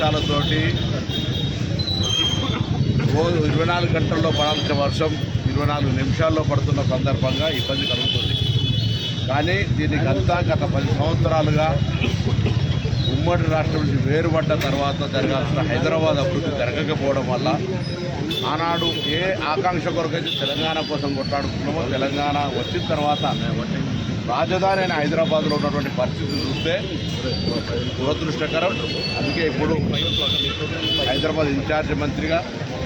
వర్షాలతోటి ఇరవై నాలుగు గంటల్లో పడాల్సిన వర్షం ఇరవై నాలుగు నిమిషాల్లో పడుతున్న సందర్భంగా ఇబ్బంది కలుగుతుంది. కానీ దీనికి అంతా గత పది సంవత్సరాలుగా ఉమ్మడి రాష్ట్రం నుంచి వేరుపడ్డ తర్వాత జరగాల్సిన హైదరాబాద్ అభివృద్ధి జరగకపోవడం వల్ల ఆనాడు ఏ ఆకాంక్ష కొరకైతే తెలంగాణ కోసం కొట్లాడుకున్నామో తెలంగాణ వచ్చిన తర్వాత రాజధాని అయిన హైదరాబాద్లో ఉన్నటువంటి పరిస్థితి చూస్తే దురదృష్టకరం. అందుకే ఇప్పుడు హైదరాబాద్ ఇన్ఛార్జ్ మంత్రిగా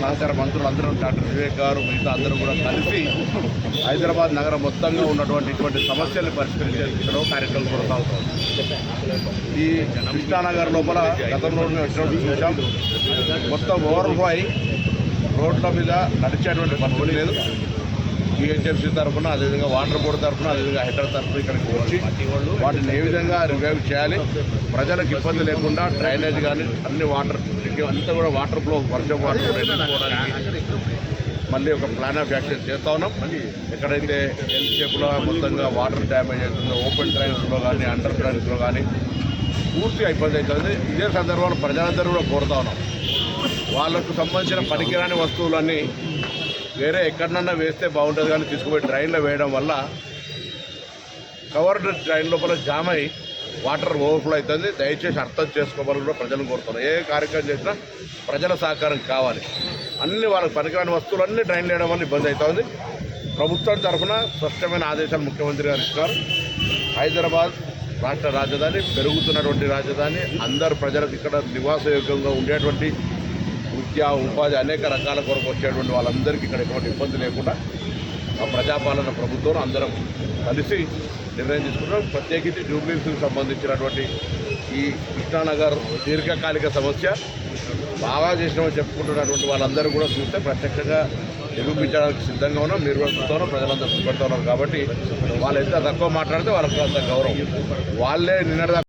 సహచార మంత్రులు అందరూ డాక్టర్ వివేక్ గారు మిగతా అందరూ కూడా కలిసి హైదరాబాద్ నగరం మొత్తంగా ఉన్నటువంటి ఇటువంటి సమస్యల్ని పరిష్కరించే కార్యక్రమం కొనసాగుతుంది. ఈ కృష్ణానగర్ లోపల గతంలో మేము వచ్చినప్పుడు చూసాం మొత్తం ఓవర్ఫ్లో అయి రోడ్ల మీద నడిచేటువంటి పరిస్థితి లేదు. జిహెచ్ఎంసీ తరఫున అదేవిధంగా వాటర్ బోర్డు తరఫున అదేవిధంగా హెడర్ తరఫున ఇక్కడికి వచ్చి వాటిని ఏ విధంగా రివైవ్ చేయాలి ప్రజలకు ఇబ్బంది లేకుండా డ్రైనేజ్ కానీ అన్ని వాటర్ అంతా కూడా వాటర్ ఫ్లో వర్షం వాటర్ మళ్ళీ ఒక ప్లాన్ ఆఫ్ యాక్షన్ చేస్తా ఉన్నాం. ఎక్కడైతే ఎల్ షేప్లో మొత్తంగా వాటర్ డ్యామేజ్ అవుతుందో ఓపెన్ డ్రైన్స్లో కానీ అండర్ డ్రైన్స్లో కానీ పూర్తిగా ఇబ్బంది అవుతుంది. ఇదే సందర్భంలో ప్రజలందరూ కూడా కోరుతా ఉన్నాం. వాళ్ళకు సంబంధించిన పనికిరాని వస్తువులన్నీ వేరే ఎక్కడన్నా వేస్తే బాగుంటుంది కానీ తీసుకుపోయి డ్రైన్లో వేయడం వల్ల కవర్డ్ డ్రైన్ లోపల జామ్ అయి వాటర్ ఓవర్ఫ్లో అవుతుంది. దయచేసి అర్థం చేసుకోవాలని కూడా ప్రజలను కోరుతున్నాం. ఏ కార్యక్రమం చేసినా ప్రజల సహకారం కావాలి. అన్ని వాళ్ళకి పనికిరాని వస్తువులు అన్ని డ్రైన్ వేయడం వల్ల ఇబ్బంది అవుతుంది ప్రభుత్వం తరఫున స్పష్టమైన ఆదేశాలు ముఖ్యమంత్రి గారు ఇస్తారు హైదరాబాద్ రాష్ట్ర రాజధాని పెరుగుతున్నటువంటి రాజధాని అందరు ప్రజలకు ఇక్కడ నివాసయోగ్యంగా ఉండేటువంటి విద్య ఉపాధి అనేక రకాల కొరకు వచ్చేటువంటి వాళ్ళందరికీ ఇక్కడ ఎటువంటి ఇబ్బంది లేకుండా ఆ ప్రజాపాలన ప్రభుత్వం అందరం కలిసి నిర్ణయం తీసుకున్నాం ప్రత్యేకించి జూబ్లీస్కి సంబంధించినటువంటి ఈ కృష్ణానగర్ దీర్ఘకాలిక సమస్య బాగా చేసినామని చెప్పుకుంటున్నటువంటి వాళ్ళందరూ కూడా చూస్తే ప్రత్యక్షంగా నిరూపించడానికి సిద్ధంగా ఉన్నాం. నిర్వహిస్తున్నాం ప్రజలందరూ చూపెడుతూ కాబట్టి వాళ్ళు ఎంత తక్కువ మాట్లాడితే వాళ్ళకి అంత గౌరవం. వాళ్ళే నిన్నటిదాకా